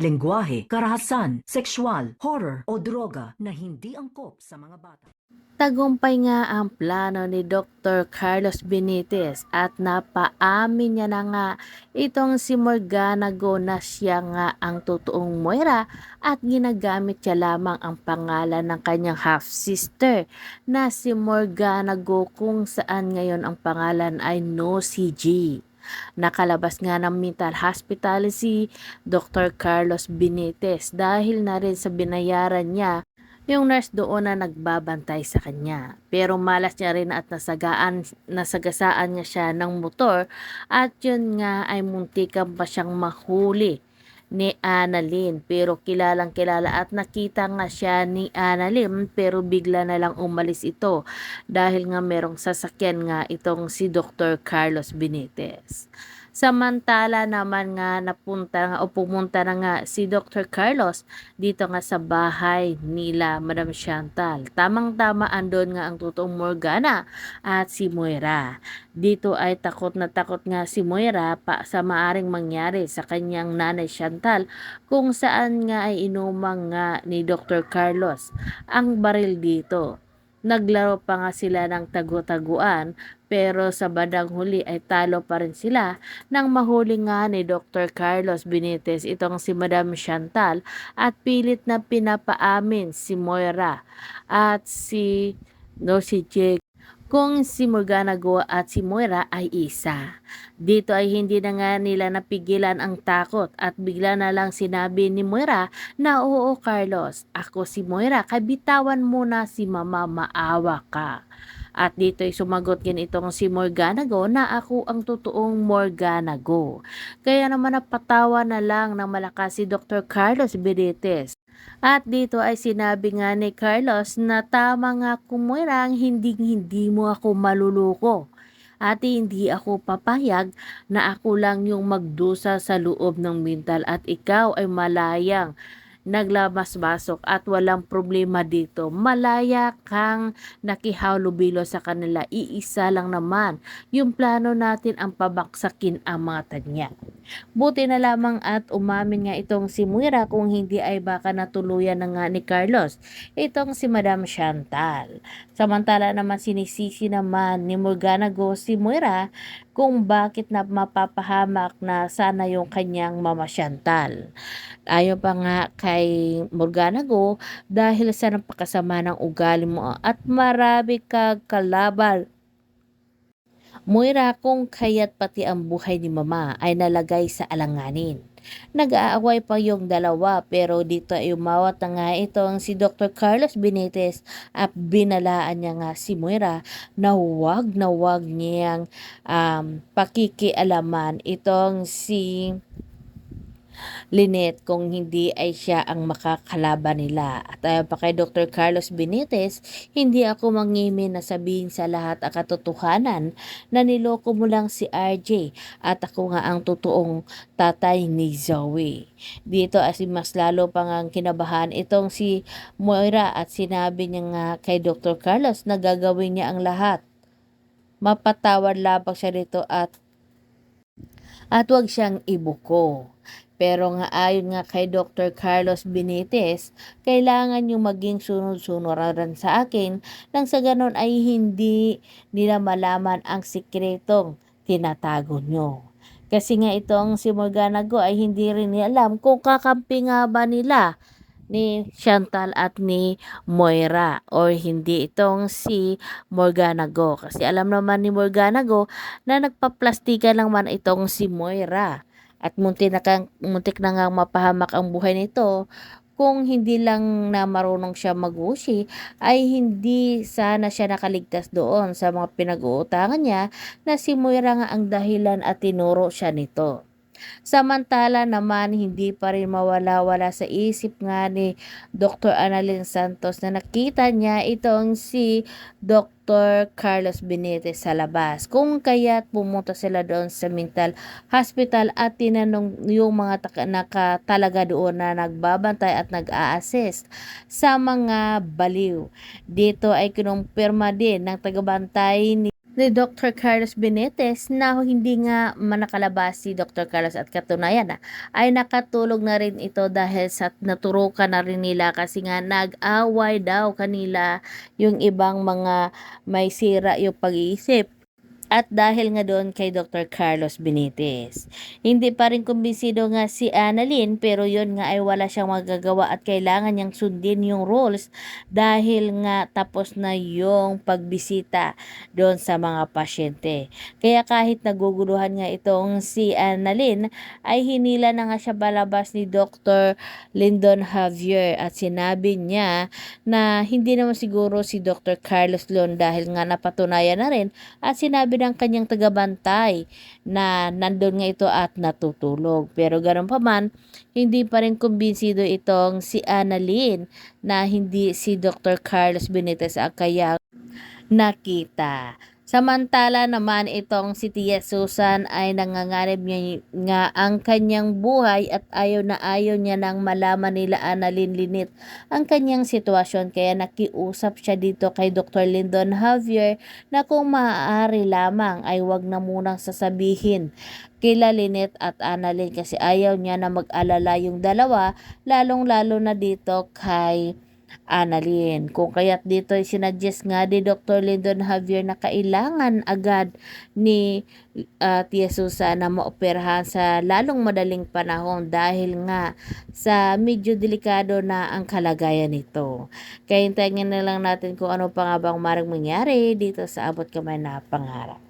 lengguwahe, karahasan, sexual, horror o droga na hindi angkop sa mga bata. Tagumpay nga ang plano ni Dr. Carlos Benitez at napaamin niya na nga itong si Morgana Go na siya nga ang totoong Moira at ginagamit siya lamang ang pangalan ng kanyang half-sister na si Morgana Go kung saan ngayon ang pangalan ay No CG. Nakalabas nga ng mental hospital si Dr. Carlos Benitez dahil na rin sa binayaran niya yung nurse doon na nagbabantay sa kanya. Pero malas niya rin at nasagaan, nasagasaan niya siya ng motor at yun nga ay muntikan pa siyang mahuli ni Annalyn pero kilalang kilala at nakita nga siya ni Annalyn pero bigla na lang umalis ito dahil nga merong sasakyan nga itong si Dr. Carlos Benitez. Samantala naman nga napunta nga o pumunta na nga si Dr. Carlos dito nga sa bahay nila Madam Chantal. Tamang-tama andon nga ang totoong Morgana at si Moira. Dito ay takot na takot nga si Moira pa sa maaring mangyari sa kanyang nanay Chantal kung saan nga ay inumang nga ni Dr. Carlos ang baril dito. Naglaro pa nga sila ng tagu-taguan pero sa bandang huli ay talo pa rin sila nang mahuli nga ni Dr. Carlos Benitez itong si Madam Chantal at pilit na pinapaamin si Moira at si no si Jake kung si Morgana Go at si Moira ay isa. Dito ay hindi na nga nila napigilan ang takot at bigla na lang sinabi ni Moira na oo Carlos, ako si Moira, kabitawan mo na si mama maawa ka. At dito ay sumagot din itong si Morgana Go na ako ang totoong Morgana Go. Kaya naman napatawa na lang ng malakas si Dr. Carlos Benitez. At dito ay sinabi nga ni Carlos na tama nga kumurang hindi hindi mo ako maluluko. At hindi ako papayag na ako lang yung magdusa sa loob ng mental at ikaw ay malayang naglabas-basok at walang problema dito. Malaya kang nakihalubilo sa kanila. Iisa lang naman yung plano natin ang pabaksakin ang mga tanya. Buti na lamang at umamin nga itong si Muira kung hindi ay baka natuluyan na nga ni Carlos. Itong si Madam Chantal. Samantala naman sinisisi naman ni Morgana Go si Muira kung bakit na mapapahamak na sana yung kanyang mama Chantal. Ayaw pa nga kay Morgana Go dahil sa napakasama ng ugali mo at marami kang kalaban Moira kung kaya't pati ang buhay ni mama ay nalagay sa alanganin. Nag-aaway pa yung dalawa pero dito ay umawat na nga itong si Dr. Carlos Benitez at binalaan niya nga si Moira na huwag na huwag niyang um, pakikialaman itong si Lynette kung hindi ay siya ang makakalaban nila. At ayon pa kay Dr. Carlos Benitez, hindi ako mangimi na sabihin sa lahat ang katotohanan na niloko mo lang si RJ at ako nga ang totoong tatay ni Zoe. Dito as mas lalo pang ang kinabahan itong si Moira at sinabi niya nga kay Dr. Carlos na gagawin niya ang lahat. Mapatawad labang siya rito at at wag siyang ibuko. Pero nga ayon nga kay Dr. Carlos Benitez, kailangan yung maging sunod-sunuran sa akin nang sa ganon ay hindi nila malaman ang sikretong tinatago nyo. Kasi nga itong si Morgana Go ay hindi rin niya alam kung kakampi nga ba nila ni Chantal at ni Moira or hindi itong si Morgana Go. Kasi alam naman ni Morgana Go na nagpaplastikan lang man itong si Moira at muntik na, kang, muntik na nga mapahamak ang buhay nito kung hindi lang na marunong siya mag-ushi, ay hindi sana siya nakaligtas doon sa mga pinag-uutangan niya na si Moira nga ang dahilan at tinuro siya nito. Samantala naman hindi pa rin mawala-wala sa isip nga ni Dr. Annalyn Santos na nakita niya itong si Dr. Carlos Benitez sa labas. Kung kaya't pumunta sila doon sa mental hospital at tinanong yung mga taka- doon na nagbabantay at nag-a-assist sa mga baliw. Dito ay kinumpirma din ng tagabantay ni ni Dr. Carlos Benitez na hindi nga manakalabas si Dr. Carlos at katunayan na ay nakatulog na rin ito dahil sa naturukan na rin nila kasi nga nag-away daw kanila yung ibang mga may sira yung pag-iisip. At dahil nga doon kay Dr. Carlos Benitez. Hindi pa rin kumbinsido nga si Annalyn pero yon nga ay wala siyang magagawa at kailangan niyang sundin yung rules dahil nga tapos na yung pagbisita doon sa mga pasyente. Kaya kahit naguguluhan nga itong si Annalyn ay hinila na nga siya balabas ni Dr. Lyndon Javier at sinabi niya na hindi naman siguro si Dr. Carlos Leon dahil nga napatunayan na rin at sinabi ng kanyang tagabantay na nandun nga ito at natutulog. Pero ganoon pa man, hindi pa rin kumbinsido itong si Annalyn na hindi si Dr. Carlos Benitez ang kaya nakita. Samantala naman itong si Tia Susan ay nangangarib niya nga ang kanyang buhay at ayaw na ayaw niya nang malaman nila Annalyn Linit ang kanyang sitwasyon kaya nakiusap siya dito kay Dr. Lyndon Javier na kung maaari lamang ay wag na munang sasabihin kila Lynette at Annalyn kasi ayaw niya na mag-alala yung dalawa lalong lalo na dito kay Annalyn. Kung kaya't dito ay sinuggest nga ni Dr. Lyndon Javier na kailangan agad ni uh, Tia Susan na maoperahan sa lalong madaling panahon dahil nga sa medyo delikado na ang kalagayan nito. Kaya hintayin na lang natin kung ano pa nga bang marang mangyari dito sa abot kamay na pangarap.